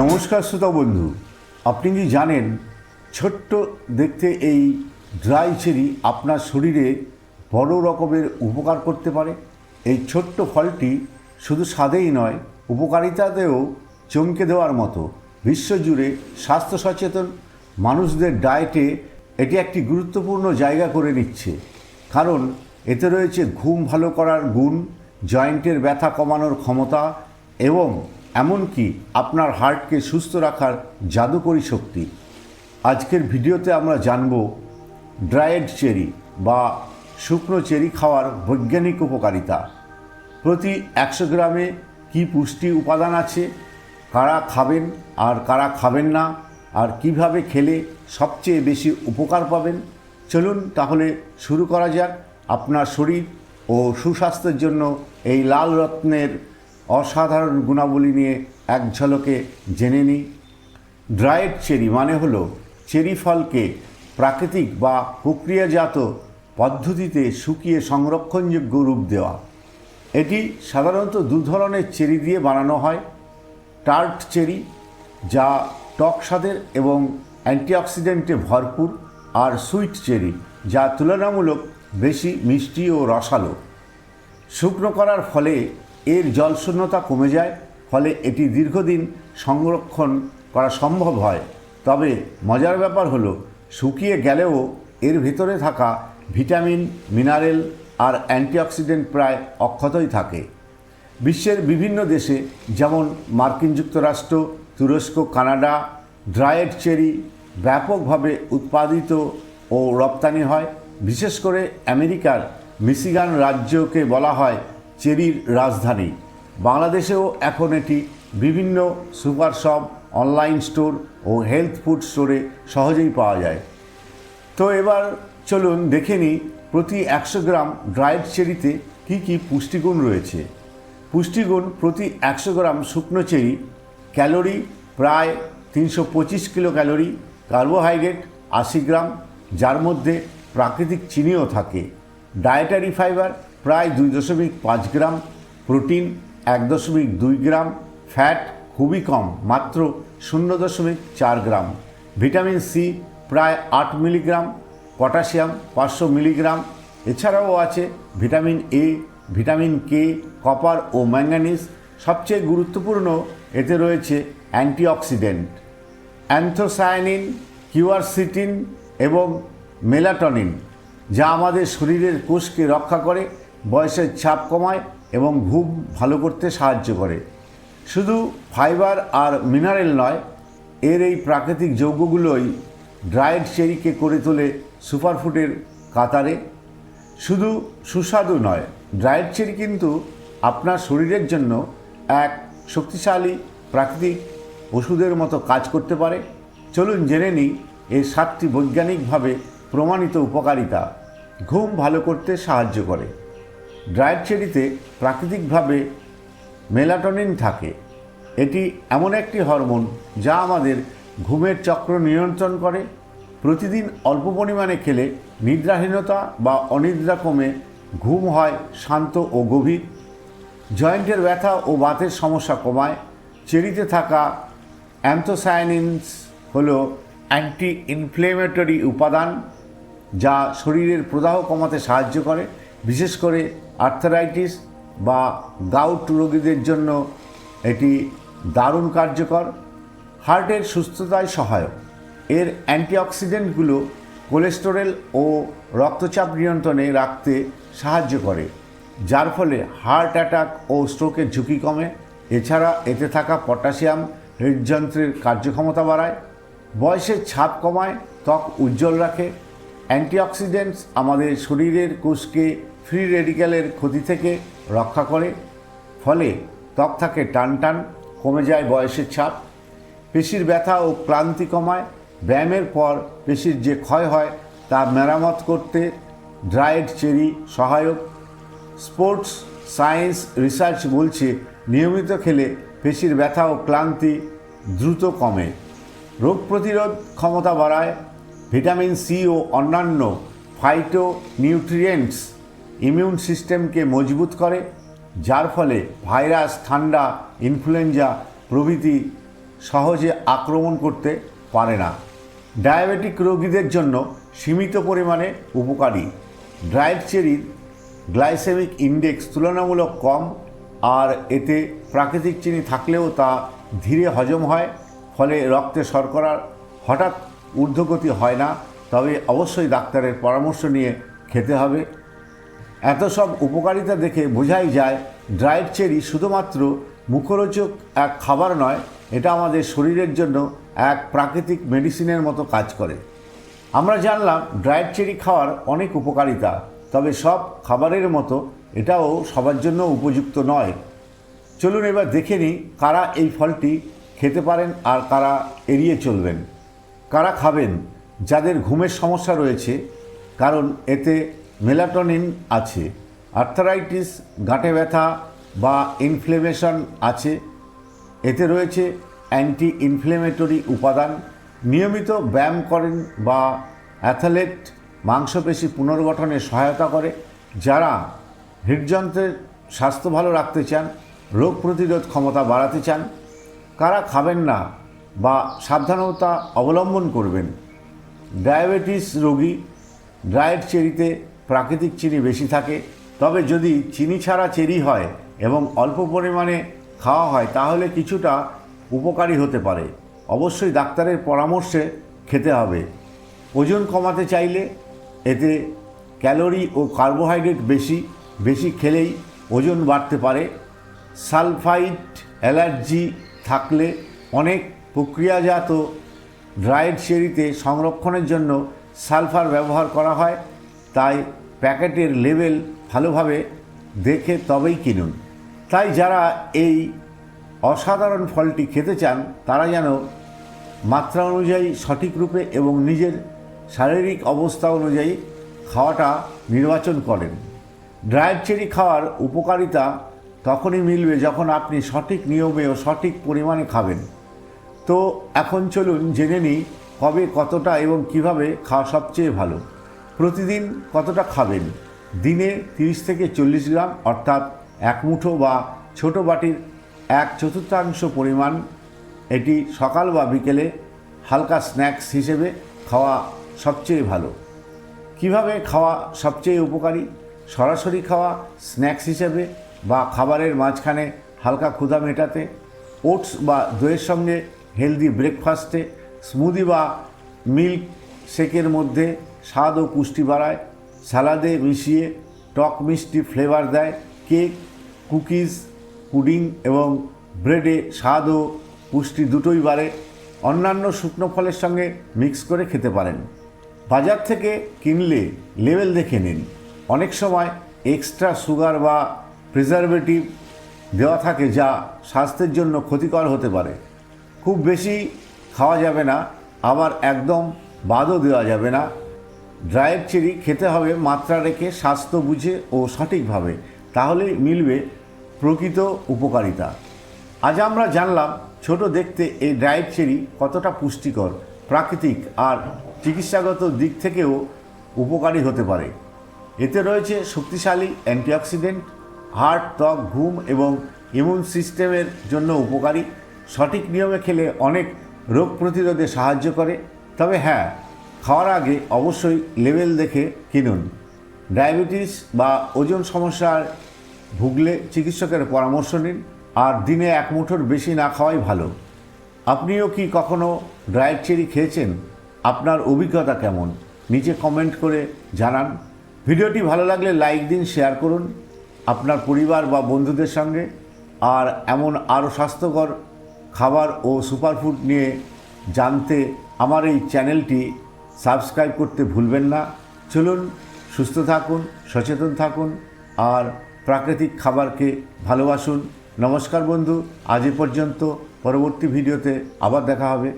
নমস্কার শ্রোতা বন্ধু, আপনি কি জানেন, ছোট্ট দেখতে এই ড্রাই চেরি আপনার শরীরে বড় রকমের উপকার করতে পারে? এই ছোট্ট ফলটি শুধু স্বাদেই নয়, উপকারিতাতেও চমকে দেওয়ার মতো। বিশ্বজুড়ে স্বাস্থ্য সচেতন মানুষদের ডায়েটে এটি একটি গুরুত্বপূর্ণ জায়গা করে নিচ্ছে। কারণ এতে রয়েছে ঘুম ভালো করার গুণ জয়েন্টের ব্যথা কমানোর ক্ষমতা এবং এমনকি আপনার হার্টকে সুস্থ রাখার জাদুকরী শক্তি। আজকের ভিডিওতে আমরা জানব ড্রায়েড চেরি বা শুকনো চেরি খাওয়ার বৈজ্ঞানিক উপকারিতা। প্রতি একশো গ্রামে কি পুষ্টি উপাদান আছে? কারা খাবেন আর কারা খাবেন না? আর কীভাবে খেলে সবচেয়ে বেশি উপকার পাবেন? চলুন তাহলে শুরু করা যাক। আপনার শরীর ও সুস্বাস্থ্যের জন্য এই লাল রত্নের অসাধারণ গুণাবলী নিয়ে এক ঝলকে জেনে নিই ড্রায়েড চেরি মানে হলো চেরি ফলকে প্রাকৃতিক বা প্রক্রিয়াজাত পদ্ধতিতে শুকিয়ে সংরক্ষণযোগ্য রূপ দেওয়া। এটি সাধারণত দু ধরনের চেরি দিয়ে বানানো হয়। টার্ট চেরি, যা টক স্বাদের এবং অ্যান্টিঅক্সিডেন্টে ভরপুর, আর সুইট চেরি, যা তুলনামূলক বেশি মিষ্টি ও রসালো। শুকনো করার ফলে এর জলশূন্যতা কমে যায়, ফলে এটি দীর্ঘদিন সংরক্ষণ করা সম্ভব হয়। তবে মজার ব্যাপার হলো, শুকিয়ে গেলেও এর ভেতরে থাকা ভিটামিন, মিনারেল আর অ্যান্টিঅক্সিডেন্ট প্রায় অক্ষতই থাকে। বিশ্বের বিভিন্ন দেশে যেমন মার্কিন যুক্তরাষ্ট্র, তুরস্ক, কানাডা, ড্রায়েড চেরি ব্যাপকভাবে উৎপাদিত ও রপ্তানি হয়। বিশেষ করে আমেরিকার মিশিগান রাজ্যকে বলা হয় চেরির রাজধানী। বাংলাদেশেও এখন এটি বিভিন্ন সুপার শপ, অনলাইন স্টোর ও হেলথ ফুড স্টোরে সহজেই পাওয়া যায়। তো এবার চলুন দেখে নিই প্রতি একশো গ্রাম ড্রাইড চেরিতে কী কী পুষ্টিগুণ রয়েছে। পুষ্টিগুণ প্রতি একশো গ্রাম শুকনো চেরি, ক্যালোরি প্রায় তিনশো পঁচিশ কিলো ক্যালোরি কার্বোহাইড্রেট আশি গ্রাম, যার মধ্যে প্রাকৃতিক চিনিও থাকে। ডায়েটারি ফাইবার প্রায় দুই দশমিক পাঁচ গ্রাম প্রোটিন, এক দশমিক দুই গ্রাম ফ্যাট, খুবই কম, মাত্র শূন্য দশমিক চার গ্রাম। ভিটামিন সি প্রায় আট মিলিগ্রাম, পটাশিয়াম পাঁচশো মিলিগ্রাম। এছাড়াও আছে vitamin A, vitamin K, copper O manganese. সবচেয়ে গুরুত্বপূর্ণ এতে রয়েছে অ্যান্টিঅক্সিডেন্ট। অ্যান্থোসায়ানিন কিউয়ারসিটিন এবং মেলাটনিন, যা আমাদের শরীরের কোষকে রক্ষা করে বয়সের ছাপ কমায় এবং ঘুম ভালো করতে সাহায্য করে। শুধু ফাইবার আর মিনারেল নয়, এর এই প্রাকৃতিক যৌগগুলোই ড্রায়েড চেরিকে করে তোলে সুপারফুডের কাতারে। শুধু সুস্বাদু নয়, ড্রায়েড চেরি কিন্তু আপনার শরীরের জন্য এক শক্তিশালী প্রাকৃতিক ওষুধের মতো কাজ করতে পারে। চলুন জেনে নিই এর সাতটি বৈজ্ঞানিকভাবে প্রমাণিত উপকারিতা। ঘুম ভালো করতে সাহায্য করে। ড্রায়েড চেরিতে প্রাকৃতিকভাবে মেলাটনিন থাকে। এটি এমন একটি হরমোন যা আমাদের ঘুমের চক্র নিয়ন্ত্রণ করে, প্রতিদিন অল্প পরিমাণে খেলে নিদ্রাহীনতা বা অনিদ্রা কমে ঘুম হয় শান্ত ও গভীর। জয়েন্টের ব্যথা ও বাতের সমস্যা কমায়। চেরিতে থাকা অ্যান্থোসায়ানিনস হল অ্যান্টি ইনফ্লেমেটরি উপাদান যা শরীরের প্রদাহ কমাতে সাহায্য করে, বিশেষ করে আর্থারাইটিস বা গাউট রোগীদের জন্য এটি দারুণ কার্যকর, হার্টের সুস্থতায় সহায়ক। এর অ্যান্টিঅক্সিডেন্টগুলো কোলেস্টেরল ও রক্তচাপ নিয়ন্ত্রণে রাখতে সাহায্য করে, যার ফলে হার্ট অ্যাটাক ও স্ট্রোকের ঝুঁকি কমে। এছাড়া এতে থাকা পটাশিয়াম হৃদযন্ত্রের কার্যক্ষমতা বাড়ায়, বয়সের ছাপ কমায়, ত্বক উজ্জ্বল রাখে। অ্যান্টিঅক্সিডেন্টস আমাদের শরীরের কোষকে ফ্রি রেডিক্যালের ক্ষতি থেকে রক্ষা করে, ফলে ত্বক থাকে টান টান কমে যায় বয়সের ছাপ, পেশির ব্যথা ও ক্লান্তি কমায়, ব্যায়ামের পর পেশির যে ক্ষয় হয় তা মেরামত করতে ড্রায়েড চেরি সহায়ক। স্পোর্টস সায়েন্স রিসার্চ বলছে, নিয়মিত খেলে পেশির ব্যথা ও ক্লান্তি দ্রুত কমে। রোগ প্রতিরোধ ক্ষমতা বাড়ায়, ভিটামিন সি ও অন্যান্য ফাইটো নিউট্রিয়েন্টস ইমিউন সিস্টেমকে মজবুত করে, যার ফলে ভাইরাস, ঠান্ডা ইনফ্লুয়েঞ্জা প্রভৃতি সহজে আক্রমণ করতে পারে না। ডায়াবেটিক রোগীদের জন্য সীমিত পরিমাণে উপকারী। ড্রাইড চেরির গ্লাইসেমিক ইন্ডেক্স তুলনামূলক কম, আর এতে প্রাকৃতিক চিনি থাকলেও তা ধীরে হজম হয়, ফলে রক্তে শর্করার হঠাৎ ঊর্ধ্বগতি হয় না। তবে অবশ্যই ডাক্তারের পরামর্শ নিয়ে খেতে হবে। এত সব উপকারিতা দেখে বোঝাই যায় ড্রাইড চেরি শুধুমাত্র মুখরোচক এক খাবার নয়, এটা আমাদের শরীরের জন্য এক প্রাকৃতিক মেডিসিনের মতো কাজ করে। আমরা জানলাম ড্রাইড চেরি খাওয়ার অনেক উপকারিতা, তবে সব খাবারের মতো এটাও সবার জন্য উপযুক্ত নয়। চলুন এবার দেখে নিই কারা এই ফলটি খেতে পারেন আর কারা এড়িয়ে চলবেন। কারা খাবেন? যাদের ঘুমের সমস্যা রয়েছে, কারণ এতে মেলাটনিন আছে, আর্থারাইটিস, গাঁটে ব্যথা বা ইনফ্লেমেশন আছে, এতে রয়েছে অ্যান্টি ইনফ্লেমেটরি উপাদান, নিয়মিত ব্যায়াম করেন বা অ্যাথলেট মাংসপেশি পুনর্গঠনে সহায়তা করে, যারা হৃদযন্ত্রের স্বাস্থ্য ভালো রাখতে চান, রোগ প্রতিরোধ ক্ষমতা বাড়াতে চান, কারা খাবেন না বা সাবধানতা অবলম্বন করবেন। ডায়াবেটিস রোগী ড্রায়েড চেরিতে প্রাকৃতিক চিনি বেশি থাকে, তবে যদি চিনি ছাড়া চেরি হয় এবং অল্প পরিমাণে খাওয়া হয়, তাহলে কিছুটা উপকারী হতে পারে। অবশ্যই ডাক্তারের পরামর্শে খেতে হবে। ওজন কমাতে চাইলে এতে ক্যালোরি ও কার্বোহাইড্রেট বেশি বেশি খেলেই ওজন বাড়তে পারে। সালফাইড অ্যালার্জি থাকলে অনেক প্রক্রিয়াজাত ড্রায়েড চেরিতে সংরক্ষণের জন্য সালফার ব্যবহার করা হয়। তাই প্যাকেটের লেবেল ভালোভাবে দেখে তবেই কিনুন। তাই যারা এই অসাধারণ ফলটি খেতে চান, তারা যেন মাত্রা অনুযায়ী সঠিক রূপে এবং নিজের শারীরিক অবস্থা অনুযায়ী খাওয়াটা নির্বাচন করেন। ড্রাইড চেরি খাওয়ার উপকারিতা তখনই মিলবে যখন আপনি সঠিক নিয়মে ও সঠিক পরিমাণে খাবেন। তো এখন চলুন জেনে নিই কবে, কতটা এবং কীভাবে খাওয়া সবচেয়ে ভালো। প্রতিদিন কতটা খাবেন? দিনে তিরিশ থেকে চল্লিশ গ্রাম, অর্থাৎ এক মুঠো বা ছোট বাটির এক চতুর্থাংশ পরিমাণ এটি সকাল বা বিকেলে হালকা স্ন্যাক্স হিসেবে খাওয়া সবচেয়ে ভালো। কীভাবে খাওয়া সবচেয়ে উপকারী? সরাসরি খাওয়া স্ন্যাক্স হিসেবে বা খাবারের মাঝখানে হালকা ক্ষুধা মেটাতে, ওটস বা দইয়ের সঙ্গে হেলদি ব্রেকফাস্টে, স্মুদি বা মিল্ক শেকের মধ্যে স্বাদ ও পুষ্টি বাড়ায় সালাদে মিশিয়ে টক মিষ্টি ফ্লেভার দেয়, কেক, কুকিজ, পুডিং এবং ব্রেডে স্বাদ ও পুষ্টি দুটোই বাড়ে। অন্যান্য শুকনো ফলের সঙ্গে মিক্স করে খেতে পারেন। বাজার থেকে কিনলে লেভেল দেখে নিন। অনেক সময় এক্সট্রা সুগার বা প্রিজারভেটিভ দেওয়া থাকে যা স্বাস্থ্যের জন্য ক্ষতিকর হতে পারে। খুব বেশি খাওয়া যাবে না, আবার একদম বাদও দেওয়া যাবে না। ড্রাইড চেরি খেতে হবে, মাত্রা রেখে স্বাস্থ্য বুঝে ও সঠিকভাবে, তাহলেই মিলবে প্রকৃত উপকারিতা। আজ আমরা জানলাম, ছোট দেখতে এই ড্রাইড চেরি কতটা পুষ্টিকর, প্রাকৃতিক আর চিকিৎসাগত দিক থেকেও উপকারী হতে পারে। এতে রয়েছে শক্তিশালী অ্যান্টিঅক্সিডেন্ট হার্ট ত্বক, ঘুম এবং ইমিউন সিস্টেমের জন্য উপকারী। সঠিক নিয়মে খেলে অনেক রোগ প্রতিরোধে সাহায্য করে। তবে হ্যাঁ খাওয়ার আগে অবশ্যই লেভেল দেখে কিনুন। ডায়াবেটিস বা ওজন সমস্যার ভুগলে চিকিৎসকের পরামর্শ নিন আর দিনে এক মুঠোর বেশি না খাওয়াই ভালো। আপনিও কি কখনো ড্রাইড চেরি খেয়েছেন? আপনার অভিজ্ঞতা কেমন? নিচে কমেন্ট করে জানান। ভিডিওটি ভালো লাগলে লাইক দিন, শেয়ার করুন আপনার পরিবার বা বন্ধুদের সঙ্গে। আর এমন আরও স্বাস্থ্যকর খাবার ও সুপারফুড নিয়ে জানতে আমার এই চ্যানেলটি সাবস্ক্রাইব করতে ভুলবেন না। চলুন, সুস্থ থাকুন, সচেতন থাকুন আর প্রাকৃতিক খাবারকে ভালোবাসুন। নমস্কার বন্ধু, আজ এ পর্যন্ত পরবর্তী ভিডিওতে আবার দেখা হবে।